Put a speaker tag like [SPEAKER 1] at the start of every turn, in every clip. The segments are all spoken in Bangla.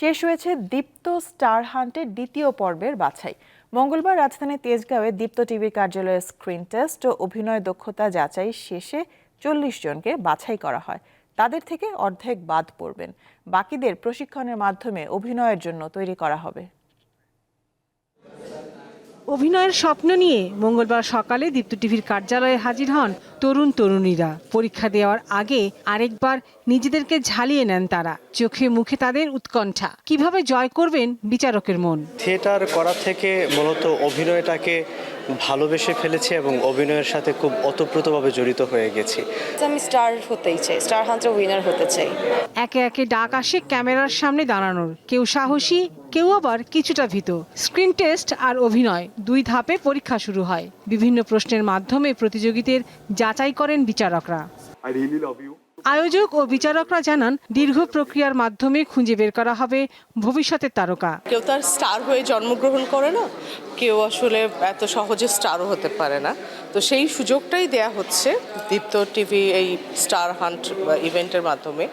[SPEAKER 1] শেষ হয়েছে দীপ্ত স্টার হান্টের দ্বিতীয় পর্বের বাছাই। মঙ্গলবার রাজধানীর তেজগাঁওয়ে দীপ্ত টিভির কার্যালয়ে স্ক্রিন টেস্ট ও অভিনয় দক্ষতা যাচাই শেষে চল্লিশ জনকে বাছাই করা হয়। তাদের থেকে অর্ধেক বাদ পড়বেন। বাকিদের প্রশিক্ষণের মাধ্যমে অভিনয়ের জন্য তৈরি করা হবে।
[SPEAKER 2] অভিনয়ের স্বপ্ন নিয়ে মঙ্গলবার সকালে দীপ্ত টিভির কার্যালয়ে হাজির হন তরুণ তরুণীরা। পরীক্ষা দেওয়ার আগে আরেকবার নিজেদেরকে ঝালিয়ে নেন তারা। চোখে মুখে তাদের উৎকণ্ঠা। কীভাবে জয় করবেন বিচারকের মন?
[SPEAKER 3] থিয়েটার করা থেকে মূলত অভিনয়টাকে ভালোবেসে ফেলেছি এবং অভিনয়ের সাথে খুব ওতপ্রোতভাবে জড়িত হয়ে গেছি।
[SPEAKER 4] আমি স্টার হতেই চাই। স্টার হান্টার উইনার হতে চাই।
[SPEAKER 2] একে একে ডাক আসে ক্যামেরার সামনে দাঁড়ানোর। কেউ সাহসী কেউ আবার কিছুটা ভীত। স্ক্রিন টেস্ট আর অভিনয় দুই ধাপে পরীক্ষা শুরু হয়। বিভিন্ন প্রশ্নের মাধ্যমে প্রতিযোগীদের যাচাই করেন বিচারকরা।
[SPEAKER 5] I really love you.
[SPEAKER 2] আয়োজক ও বিচারকরা জানান, দীর্ঘ প্রক্রিয়ার মাধ্যমে খুঁজে বের করা হবে ভবিষ্যতের তারকা।
[SPEAKER 6] কেউ তার স্টার হয়ে জন্মগ্রহণ করে না, কেউ আসলে এত সহজে স্টারও হতে পারে না। তো সেই সুযোগটাই দেয়া হচ্ছে দীপ্ত টিভি এই স্টার হান্ট ইভেন্টের মাধ্যমে।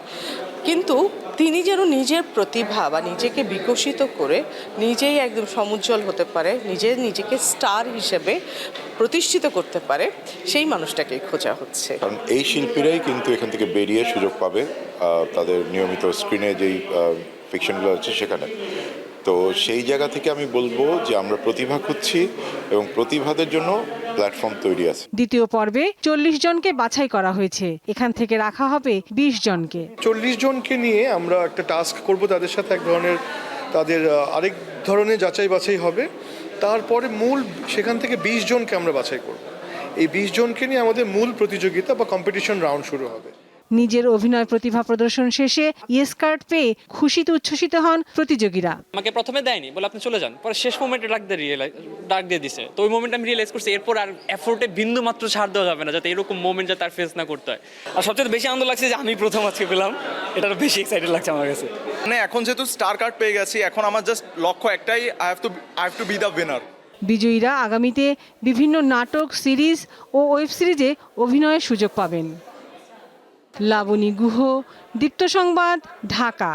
[SPEAKER 6] কিন্তু তিনি যেন নিজের প্রতিভা বা নিজেকে বিকশিত করে নিজেই একদম সমুজ্জ্বল হতে পারে, নিজে নিজেকে স্টার হিসেবে প্রতিষ্ঠিত করতে পারে, সেই মানুষটাকে খোঁজা হচ্ছে।
[SPEAKER 7] কারণ এই শিল্পীরাই কিন্তু এখান থেকে বেরিয়ে সুযোগ পাবে তাদের নিয়মিত স্ক্রিনে যেই ফিকশনগুলো আছে সেখানে। তো সেই জায়গা থেকে আমি বলব যে আমরা প্রতিভা খুঁজছি এবং প্রতিভাদের জন্য প্ল্যাটফর্ম তৈরি আছে।
[SPEAKER 2] দ্বিতীয় পর্বে চল্লিশ জনকে বাছাই করা হয়েছে। এখান থেকে রাখা হবে বিশ জনকে।
[SPEAKER 5] চল্লিশ জনকে নিয়ে আমরা একটা টাস্ক করব তাদের সাথে এক ধরনের তাদের আরেক ধরনের যাচাই বাছাই হবে। তারপরে মূল সেখান থেকে বিশ জনকে আমরা বাছাই করব। এই বিশ জনকে নিয়ে আমাদের মূল প্রতিযোগিতা বা কম্পিটিশন রাউন্ড শুরু হবে।
[SPEAKER 2] নিজের অভিনয় প্রতিভা প্রদর্শন শেষে ইয়েস কার্ড পেয়ে খুশিতে উচ্ছ্বসিত হন প্রতিযোগীরা।
[SPEAKER 8] আমাকে প্রথমে দেয়নি বলে আপনি চলে যান। পরে শেষ মোমেন্টে ডাক দিয়ে রিয়েলাইজ ডাক দিয়ে দিছে। তো ওই মোমেন্ট আমি রিয়েলাইজ করছি এরপর আর এফোর্টে বিন্দু মাত্র ছাড় দেওয়া যাবে না যাতে এরকম মোমেন্ট যাতে আর ফেস না করতে হয়। আর সবচেয়ে বেশি আনন্দ লাগছে যে আমি প্রথম আজকে পেলাম। এটা আরও বেশি এক্সাইটেড লাগছে আমার কাছে।
[SPEAKER 9] মানে এখন যেহেতু স্টার কার্ড পেয়ে গেছি এখন আমার জাস্ট লক্ষ্য একটাই I have to I have to be the winner
[SPEAKER 2] বিজয়ীরা আগামীতে বিভিন্ন নাটক সিরিজ ও ওয়েব সিরিজে অভিনয়ের সুযোগ পাবেন। লাবণী গুহ দীপ্ত সংবাদ ঢাকা।